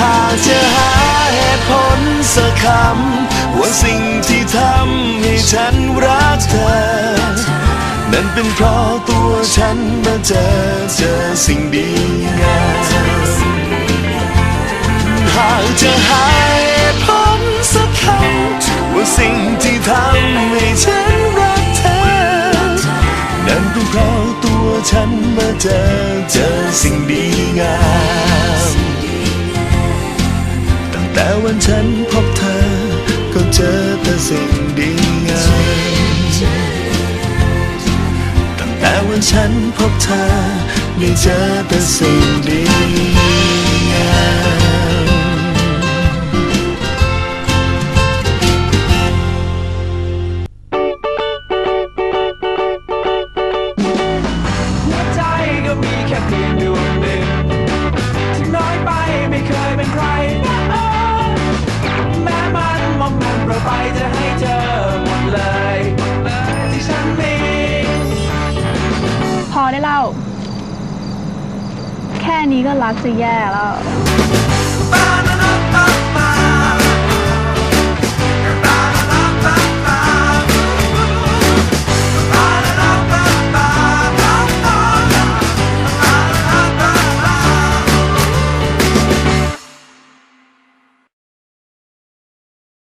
หากจะหาเหตุผลสักคำว่าสิ่งที่ทำให้ฉันรักเธอ นั้นเป็นเพราะตัวฉันมาเจอเจอสิ่งดีงามหากจะหาเหตุผลสักคำว่าสิ่งที่ทำให้ฉันรักเธอ นั้นเป็นเพราะตัวฉันมาเจอเจอสิ่งดี วันฉันพบเธอ ก็เจอแต่สิ่งดีงามตั้งแต่วันฉันพบเธอได้เจอแต่สิ่งดี ได้เล่า แค่นี้ก็รักจะแย่แล้ว